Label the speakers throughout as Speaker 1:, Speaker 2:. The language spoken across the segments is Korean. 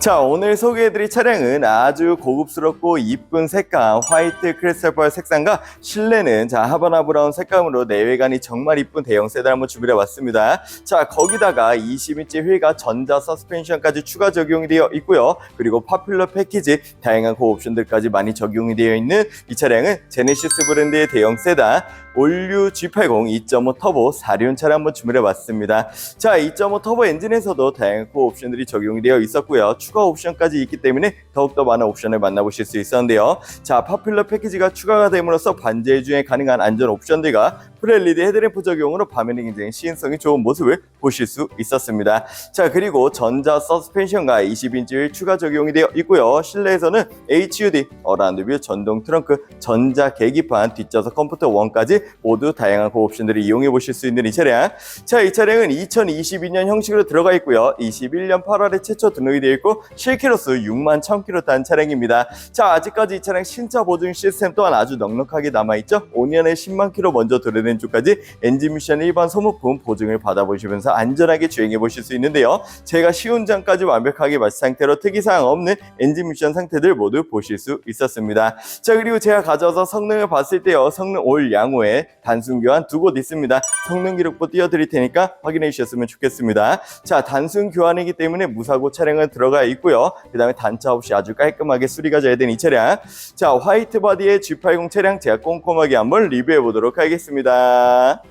Speaker 1: 자, 오늘 소개해드릴 차량은 아주 고급스럽고 이쁜 색감, 화이트 크리스탈펄 색상과 실내는 자, 하바나 브라운 색감으로 내외관이 정말 이쁜 대형 세단 한번 준비해 봤습니다. 자, 거기다가 20인치 휠과 전자 서스펜션까지 추가 적용이 되어 있고요. 그리고 파퓰러 패키지, 다양한 고옵 옵션들까지 많이 적용이 되어 있는 이 차량은 제네시스 브랜드의 대형 세단, 올류 G80 2.5 터보 4륜 차량 한번 준비해 봤습니다. 자, 2.5 터보 엔진에서도 다양한 고옵 옵션들이 적용이 되어 있었고요. 추가 옵션까지 있기 때문에 더욱더 많은 옵션을 만나보실 수 있었는데요. 자, 파퓰러 패키지가 추가가 됨으로써 반제일 중에 가능한 안전 옵션들과 프렐리드 헤드램프 적용으로 밤에는 굉장히 시인성이 좋은 모습을 보실 수 있었습니다. 자, 그리고 전자 서스펜션과 20인치 휠 추가 적용이 되어 있고요. 실내에서는 HUD, 어라운드 뷰, 전동 트렁크, 전자 계기판, 뒷좌석 컴포터 1까지 모두 다양한 고 옵션들을 이용해 보실 수 있는 이 차량. 자, 이 차량은 2022년 형식으로 들어가 있고요. 21년 8월에 최초 등록이 되어 있고 실키로수 6만 1000km 단 차량입니다. 자, 아직까지 이 차량 신차 보증 시스템 또한 아주 넉넉하게 남아있죠. 5년에 10만 킬로 먼저 드러낸 쪽까지 엔진 미션 일반 소모품 보증을 받아보시면서 안전하게 주행해 보실 수 있는데요. 제가 시운전까지 완벽하게 마친 상태로 특이사항 없는 엔진 미션 상태들 모두 보실 수 있었습니다. 자, 그리고 제가 가져와서 성능을 봤을 때요. 성능 올 양호에 단순 교환 두 곳 있습니다. 성능 기록부 띄워드릴 테니까 확인해 주셨으면 좋겠습니다. 자, 단순 교환이기 때문에 무사고 차량은 들어가 있고요. 그 다음에 단차 없이 아주 깔끔하게 수리가 잘 된 이 차량. 자, 화이트 바디의 G80 차량 제가 꼼꼼하게 한번 리뷰해 보도록 하겠습니다.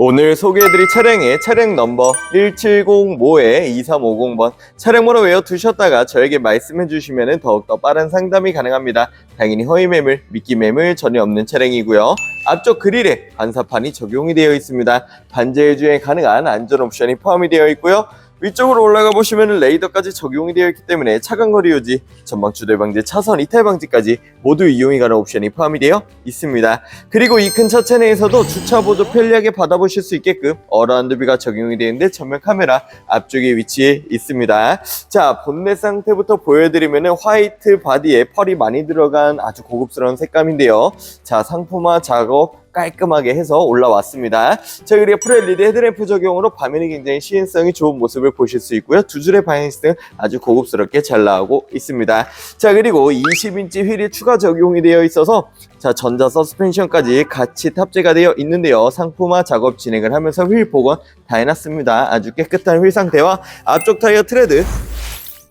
Speaker 1: 오늘 소개해드릴 차량의 차량 넘버 1705에 2350번 차량번호 외워두셨다가 저에게 말씀해 주시면 더욱더 빠른 상담이 가능합니다. 당연히 허위 매물, 미끼 매물 전혀 없는 차량이고요. 앞쪽 그릴에 반사판이 적용이 되어 있습니다. 반자율 주행 가능한 안전 옵션이 포함이 되어 있고요. 위쪽으로 올라가 보시면 레이더까지 적용이 되어 있기 때문에 차간 거리 유지, 전방 추돌 방지, 차선 이탈 방지까지 모두 이용이 가는 옵션이 포함이 되어 있습니다. 그리고 이 큰 차체 내에서도 주차 보조 편리하게 받아보실 수 있게끔 어라운드비가 적용이 되어 있는데 전면 카메라 앞쪽에 위치해 있습니다. 자 본넷 상태부터 보여드리면 화이트 바디에 펄이 많이 들어간 아주 고급스러운 색감인데요. 자 상품화 작업 깔끔하게 해서 올라왔습니다. 자 그리고 프렐리드 헤드램프 적용으로 밤에는 굉장히 시인성이 좋은 모습을 보실 수 있고요. 두 줄의 바이니스 등 아주 고급스럽게 잘 나오고 있습니다. 자 그리고 20인치 휠이 추가 적용이 되어 있어서 자 전자 서스펜션까지 같이 탑재가 되어 있는데요. 상품화 작업 진행을 하면서 휠 복원 다 해놨습니다. 아주 깨끗한 휠 상태와 앞쪽 타이어 트레드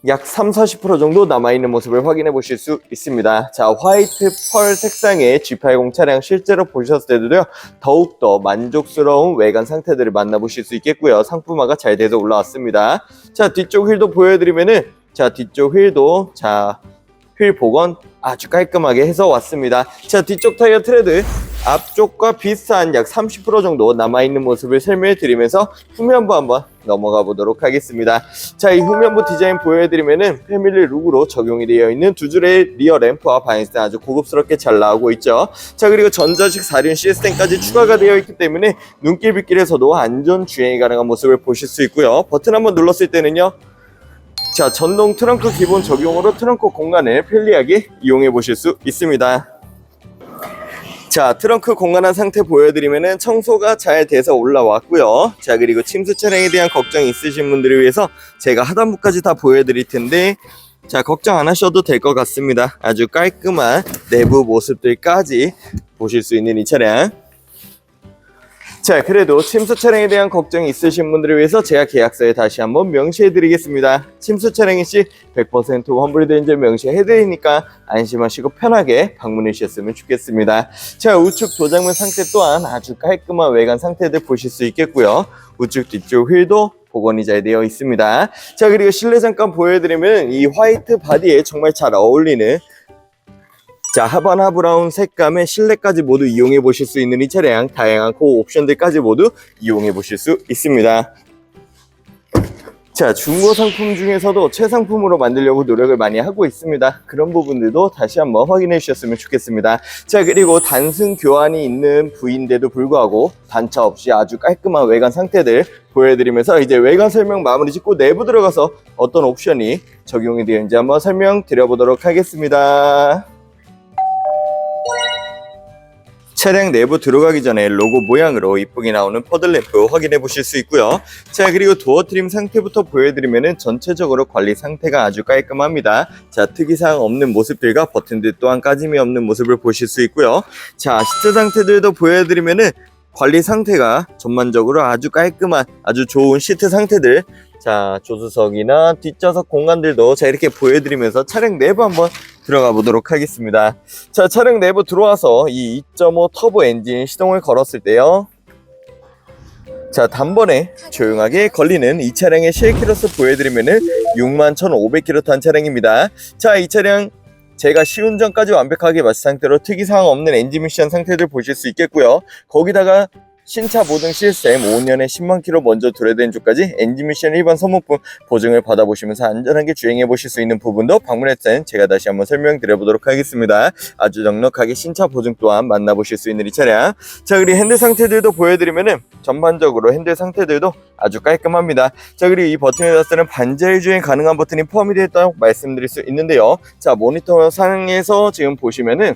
Speaker 1: 약 3, 40% 정도 남아있는 모습을 확인해 보실 수 있습니다. 자, 화이트 펄 색상의 G80 차량 실제로 보셨을 때도요, 더욱더 만족스러운 외관 상태들을 만나보실 수 있겠고요. 상품화가 잘 돼서 올라왔습니다. 자, 뒤쪽 휠도 보여드리면은, 자, 뒤쪽 휠도, 자, 휠 복원 아주 깔끔하게 해서 왔습니다. 자, 뒤쪽 타이어 트레드 앞쪽과 비슷한 약 30% 정도 남아있는 모습을 설명해 드리면서 후면부 한번 넘어가 보도록 하겠습니다. 자, 이 후면부 디자인 보여드리면은 패밀리 룩으로 적용이 되어 있는 두 줄의 리어 램프와 바인스는 아주 고급스럽게 잘 나오고 있죠. 자, 그리고 전자식 4륜 시스템까지 추가가 되어 있기 때문에 눈길 빗길에서도 안전 주행이 가능한 모습을 보실 수 있고요. 버튼 한번 눌렀을 때는요. 자, 전동 트렁크 기본 적용으로 트렁크 공간을 편리하게 이용해 보실 수 있습니다. 자, 트렁크 공간한 상태 보여드리면은 청소가 잘 돼서 올라왔고요. 자, 그리고 침수 차량에 대한 걱정이 있으신 분들을 위해서 제가 하단부까지 다 보여드릴 텐데, 자, 걱정 안 하셔도 될 것 같습니다. 아주 깔끔한 내부 모습들까지 보실 수 있는 이 차량. 자, 그래도 침수 차량에 대한 걱정이 있으신 분들을 위해서 제가 계약서에 다시 한번 명시해 드리겠습니다. 침수 차량인 시100% 환불된 점 명시해 드리니까 안심하시고 편하게 방문해 주셨으면 좋겠습니다. 자, 우측 도장면 상태 또한 아주 깔끔한 외관 상태들 보실 수 있겠고요. 우측 뒤쪽 휠도 복원이 잘 되어 있습니다. 자, 그리고 실내 잠깐 보여드리면 이 화이트 바디에 정말 잘 어울리는 자, 하바나 브라운 색감의 실내까지 모두 이용해 보실 수 있는 이 차량 다양한 고 옵션들까지 모두 이용해 보실 수 있습니다. 자, 중고 상품 중에서도 최상품으로 만들려고 노력을 많이 하고 있습니다. 그런 부분들도 다시 한번 확인해 주셨으면 좋겠습니다. 자, 그리고 단순 교환이 있는 부위인데도 불구하고 단차 없이 아주 깔끔한 외관 상태들 보여드리면서 이제 외관 설명 마무리 짓고 내부 들어가서 어떤 옵션이 적용이 되는지 한번 설명드려 보도록 하겠습니다. 차량 내부 들어가기 전에 로고 모양으로 이쁘게 나오는 퍼들램프 확인해 보실 수 있고요. 자 그리고 도어 트림 상태부터 보여드리면은 전체적으로 관리 상태가 아주 깔끔합니다. 자 특이사항 없는 모습들과 버튼들 또한 까짐이 없는 모습을 보실 수 있고요. 자 시트 상태들도 보여드리면은 관리 상태가 전반적으로 아주 깔끔한 아주 좋은 시트 상태들 자 조수석이나 뒷좌석 공간들도 자 이렇게 보여드리면서 차량 내부 한번 들어가 보도록 하겠습니다. 자, 차량 내부 들어와서 이 2.5 터보 엔진 시동을 걸었을 때요. 자, 단번에 조용하게 걸리는 이 차량의 실키로수 보여드리면은 61,500km 탄 차량입니다. 자, 이 차량 제가 시운전까지 완벽하게 마친 상태로 특이사항 없는 엔진 미션 상태들 보실 수 있겠고요. 거기다가 신차 보증 시스템 5년에 10만 킬로 먼저 도래된 쪽까지 엔진 미션 일반 소모품 보증을 받아보시면서 안전하게 주행해 보실 수 있는 부분도 방문했을 땐 제가 다시 한번 설명드려 보도록 하겠습니다. 아주 넉넉하게 신차 보증 또한 만나보실 수 있는 이 차량. 자, 그리고 핸들 상태들도 보여드리면은 전반적으로 핸들 상태들도 아주 깔끔합니다. 자, 그리고 이 버튼에다 쓰는 반자율 주행 가능한 버튼이 포함이 되어 있다고 말씀드릴 수 있는데요. 자, 모니터 상에서 지금 보시면은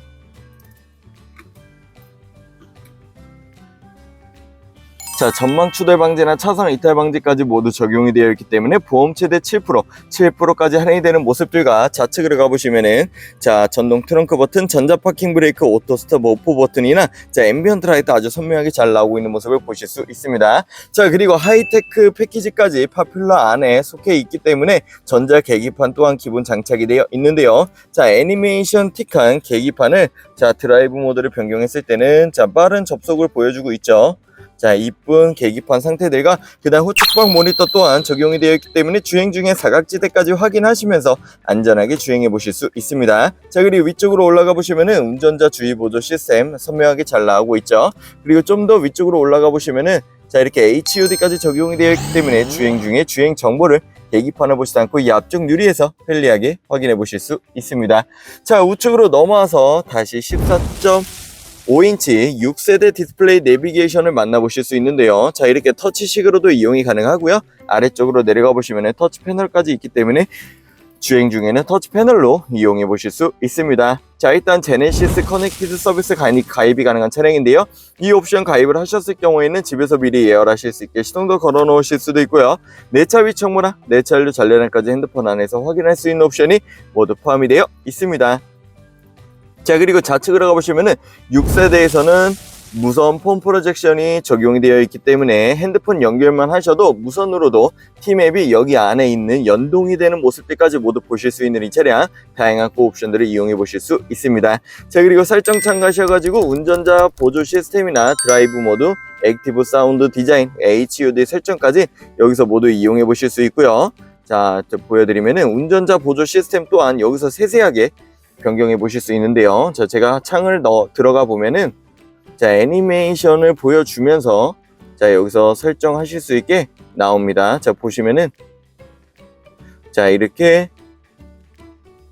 Speaker 1: 자, 전망 추돌 방지나 차선 이탈 방지까지 모두 적용이 되어 있기 때문에 보험 최대 7%, 7%까지 할인이 되는 모습들과 좌측으로 가보시면은 자, 전동 트렁크 버튼, 전자 파킹 브레이크, 오토 스톱 오프 버튼이나 자, 앰비언트 라이트 아주 선명하게 잘 나오고 있는 모습을 보실 수 있습니다. 자, 그리고 하이테크 패키지까지 파퓰러 안에 속해 있기 때문에 전자 계기판 또한 기본 장착이 되어 있는데요. 자, 애니메이션 틱한 계기판을 자, 드라이브 모드를 변경했을 때는 자, 빠른 접속을 보여주고 있죠. 자, 이쁜 계기판 상태들과 그다음 후측방 모니터 또한 적용이 되어 있기 때문에 주행 중에 사각지대까지 확인하시면서 안전하게 주행해 보실 수 있습니다. 자, 그리고 위쪽으로 올라가 보시면은 운전자 주의 보조 시스템 선명하게 잘 나오고 있죠. 그리고 좀 더 위쪽으로 올라가 보시면은 자, 이렇게 HUD까지 적용이 되어 있기 때문에 주행 중에 주행 정보를 계기판을 보시지 않고 이 앞쪽 유리에서 편리하게 확인해 보실 수 있습니다. 자, 우측으로 넘어와서 다시 14.5인치 6세대 디스플레이 내비게이션을 만나보실 수 있는데요. 자, 이렇게 터치식으로도 이용이 가능하고요. 아래쪽으로 내려가 보시면 터치 패널까지 있기 때문에 주행 중에는 터치 패널로 이용해 보실 수 있습니다. 자, 일단 제네시스 커넥티드 서비스 가입, 가입이 가능한 차량인데요. 이 옵션 가입을 하셨을 경우에는 집에서 미리 예열하실 수 있게 시동도 걸어 놓으실 수도 있고요. 내차 위청무나 내차 연료 전련량까지 핸드폰 안에서 확인할 수 있는 옵션이 모두 포함이 되어 있습니다. 자, 그리고 좌측 으로 가 보시면은 6세대에서는 무선 폰 프로젝션이 적용이 되어 있기 때문에 핸드폰 연결만 하셔도 무선으로도 티맵이 여기 안에 있는 연동이 되는 모습들까지 모두 보실 수 있는 이 차량 다양한 고 옵션들을 이용해 보실 수 있습니다. 자 그리고 설정창 가셔가지고 운전자 보조 시스템이나 드라이브 모드, 액티브 사운드 디자인, HUD 설정까지 여기서 모두 이용해 보실 수 있고요. 자, 저 보여드리면은 운전자 보조 시스템 또한 여기서 세세하게 변경해 보실 수 있는데요. 자, 제가 창을 넣어 들어가 보면은 자, 애니메이션을 보여주면서 자, 여기서 설정하실 수 있게 나옵니다. 자, 보시면은 자, 이렇게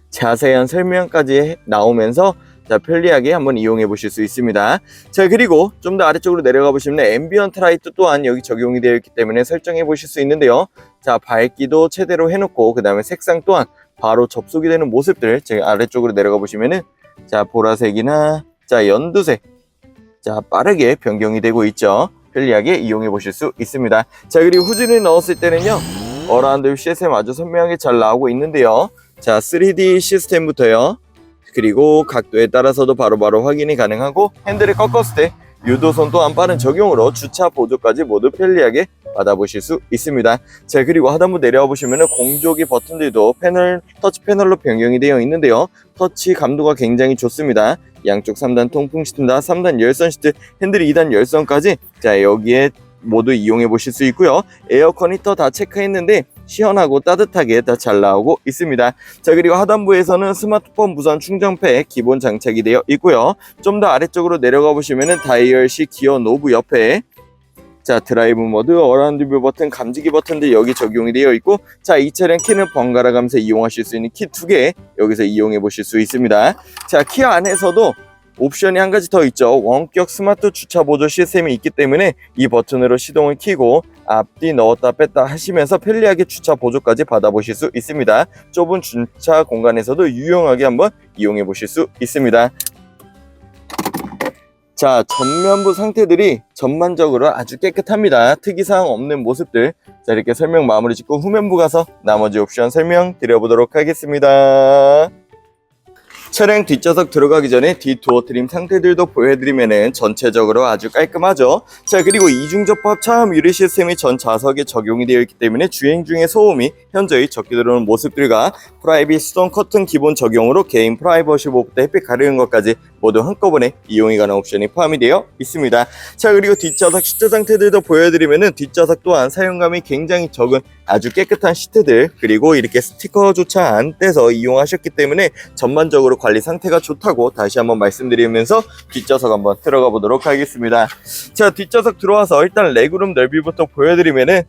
Speaker 1: 자세한 설명까지 나오면서 자, 편리하게 한번 이용해 보실 수 있습니다. 자, 그리고 좀 더 아래쪽으로 내려가 보시면 앰비언트 라이트 또한 여기 적용이 되어 있기 때문에 설정해 보실 수 있는데요. 자, 밝기도 최대로 해놓고 그 다음에 색상 또한 바로 접속이 되는 모습들 제가 아래쪽으로 내려가 보시면은 자, 보라색이나 자, 연두색 자, 빠르게 변경이 되고 있죠. 편리하게 이용해 보실 수 있습니다. 자, 그리고 후진을 넣었을 때는요. 어라운드 시스템 아주 선명하게 잘 나오고 있는데요. 자, 3D 시스템부터요. 그리고 각도에 따라서도 바로 바로 확인이 가능하고 핸들을 꺾었을 때 유도선 또한 빠른 적용으로 주차 보조까지 모두 편리하게 받아보실 수 있습니다. 자 그리고 하단부 내려와 보시면 공조기 버튼들도 패널 터치 패널로 변경이 되어 있는데요. 터치 감도가 굉장히 좋습니다. 양쪽 3단 통풍 시트나 3단 열선 시트, 핸들 2단 열선까지 자 여기에 모두 이용해 보실 수 있고요. 에어컨 히터 다 체크했는데 시원하고 따뜻하게 다 잘 나오고 있습니다. 자 그리고 하단부에서는 스마트폰 무선 충전패 기본 장착이 되어 있고요. 좀 더 아래쪽으로 내려가 보시면은 다이얼 C 기어 노브 옆에 자 드라이브 모드, 어라운드 뷰 버튼, 감지기 버튼들 여기 적용이 되어 있고 자 이 차량 키는 번갈아 가면서 이용하실 수 있는 키 두 개 여기서 이용해 보실 수 있습니다. 자 키 안에서도 옵션이 한 가지 더 있죠. 원격 스마트 주차 보조 시스템이 있기 때문에 이 버튼으로 시동을 켜고 앞뒤 넣었다 뺐다 하시면서 편리하게 주차 보조까지 받아보실 수 있습니다. 좁은 주차 공간에서도 유용하게 한번 이용해 보실 수 있습니다. 자, 전면부 상태들이 전반적으로 아주 깨끗합니다. 특이사항 없는 모습들. 자, 이렇게 설명 마무리 짓고 후면부 가서 나머지 옵션 설명 드려보도록 하겠습니다. 차량 뒷좌석 들어가기 전에 뒤도어 트림 상태들도 보여드리면은 전체적으로 아주 깔끔하죠. 자 그리고 이중접합 차음 유리 시스템이 전 좌석에 적용이 되어 있기 때문에 주행 중에 소음이 현저히 적게 들어오는 모습들과 프라이빗 수동 커튼 기본 적용으로 개인 프라이버시 보호부터 햇빛 가리는 것까지 모두 한꺼번에 이용이 가능한 옵션이 포함이 되어 있습니다. 자 그리고 뒷좌석 시트 상태들도 보여드리면은 뒷좌석 또한 사용감이 굉장히 적은 아주 깨끗한 시트들 그리고 이렇게 스티커조차 안 떼서 이용하셨기 때문에 전반적으로 관리 상태가 좋다고 다시 한번 말씀드리면서 뒷좌석 한번 들어가 보도록 하겠습니다. 자 뒷좌석 들어와서 일단 레그룸 넓이부터 보여드리면은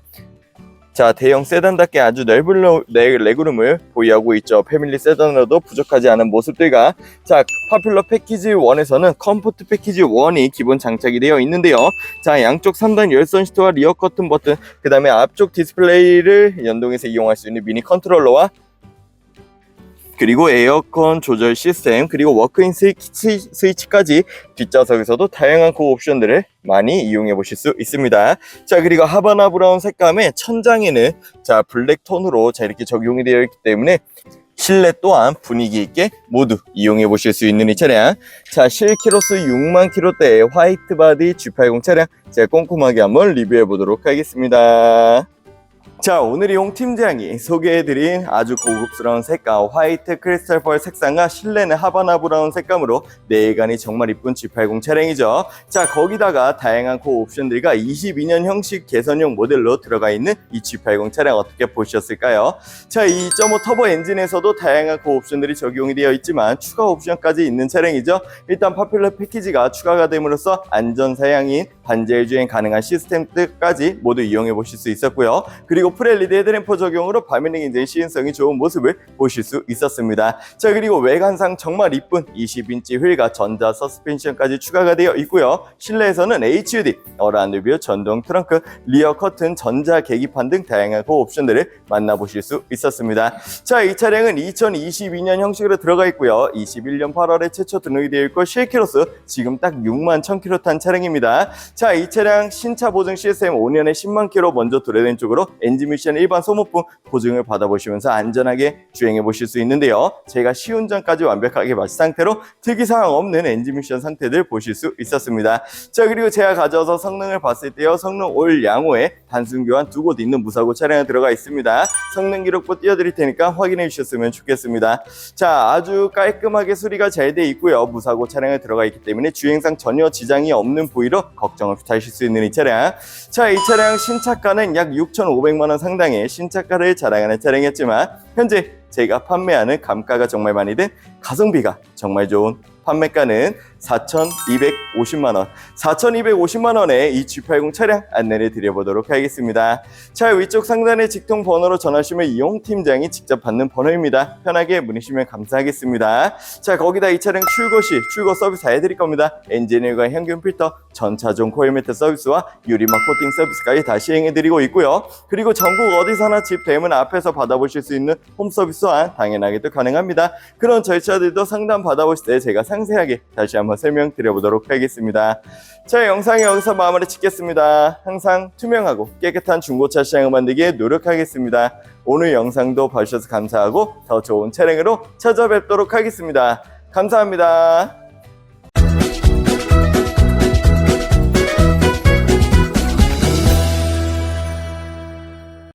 Speaker 1: 자 대형 세단답게 아주 넓은 로- 레- 레그룸을 보유하고 있죠. 패밀리 세단으로도 부족하지 않은 모습들과 자 파퓰러 패키지 1에서는 컴포트 패키지 1이 기본 장착이 되어 있는데요. 자 양쪽 3단 열선 시트와 리어 커튼 버튼 그 다음에 앞쪽 디스플레이를 연동해서 이용할 수 있는 미니 컨트롤러와 그리고 에어컨 조절 시스템 그리고 워크인 스위치, 스위치 까지 뒷좌석에서도 다양한 그 옵션들을 많이 이용해 보실 수 있습니다. 자 그리고 하바나 브라운 색감의 천장에는 자 블랙 톤으로 자 이렇게 적용이 되어 있기 때문에 실내 또한 분위기 있게 모두 이용해 보실 수 있는 이 차량 자 실키로스 6만 킬로대의 화이트 바디 G80 차량 제가 꼼꼼하게 한번 리뷰해 보도록 하겠습니다. 자 오늘 이용 팀장이 소개해드린 아주 고급스러운 색감 화이트 크리스탈 펄 색상과 실내는 하바나 브라운 색감으로 내관이 정말 이쁜 G80 차량이죠. 자 거기다가 다양한 고 옵션들과 22년 형식 개선용 모델로 들어가 있는 이 G80 차량 어떻게 보셨을까요? 자 2.5 터보 엔진에서도 다양한 고 옵션들이 적용이 되어 있지만 추가 옵션까지 있는 차량이죠. 일단 파퓰러 패키지가 추가가 됨으로써 안전 사양인 반자율 주행 가능한 시스템들까지 모두 이용해 보실 수 있었고요. 그리고 프렐 리드 헤드램프 적용으로 바미닝 인젠 시인성이 좋은 모습을 보실 수 있었습니다. 자 그리고 외관상 정말 이쁜 20인치 휠과 전자 서스펜션까지 추가가 되어 있고요. 실내에서는 HUD, 어라운드 뷰, 전동 트렁크, 리어 커튼, 전자 계기판 등 다양한 고 옵션들을 만나보실 수 있었습니다. 자 이 차량은 2022년 형식으로 들어가 있고요. 21년 8월에 최초 등록이 되어 있고 실키로스 지금 딱 6만 1000km 탄 차량입니다. 자 이 차량 신차 보증 시스템 5년에 10만 km 먼저 도래된 쪽으로 엔진 미션 일반 소모품 보증을 받아보시면서 안전하게 주행해 보실 수 있는데요. 제가 시운전까지 완벽하게 마친 상태로 특이사항 없는 엔진 미션 상태들 보실 수 있었습니다. 자 그리고 제가 가져와서 성능을 봤을 때요. 성능 올 양호에 단순 교환 두 곳 있는 무사고 차량에 들어가 있습니다. 성능 기록부 띄워드릴 테니까 확인해 주셨으면 좋겠습니다. 자 아주 깔끔하게 수리가 잘 돼 있고요. 무사고 차량에 들어가 있기 때문에 주행상 전혀 지장이 없는 부위로 걱정 없이 타실 수 있는 이 차량. 자 이 차량 신차가는 약 6,500만 원 상당의 신차가를 자랑하는 차량이었지만 현재 제가 판매하는 감가가 정말 많이 든 가성비가 정말 좋은 판매가는 4,250만 원. 4,250만 원에 이 G80 차량 안내를 드려보도록 하겠습니다. 자, 위쪽 상단의 직통 번호로 전화하시면 이용 팀장이 직접 받는 번호입니다. 편하게 문의주시면 감사하겠습니다. 자, 거기다 이 차량 출고 시 출고 서비스 다 해드릴 겁니다. 엔진일과 향균 필터, 전차종 코일 매트 서비스와 유리막 코팅 서비스까지 다 시행해드리고 있고요. 그리고 전국 어디서나 집 대문 앞에서 받아보실 수 있는 홈 서비스 또한 당연하게 도 가능합니다. 그런 절차들도 상담 받아보실 때 제가 상세하게 다시 한번 설명드려 보도록 하겠습니다. 자, 영상이 여기서 마무리 짓겠습니다. 항상 투명하고 깨끗한 중고차 시장을 만들기에 노력하겠습니다. 오늘 영상도 봐주셔서 감사하고 더 좋은 차량으로 찾아뵙도록 하겠습니다. 감사합니다.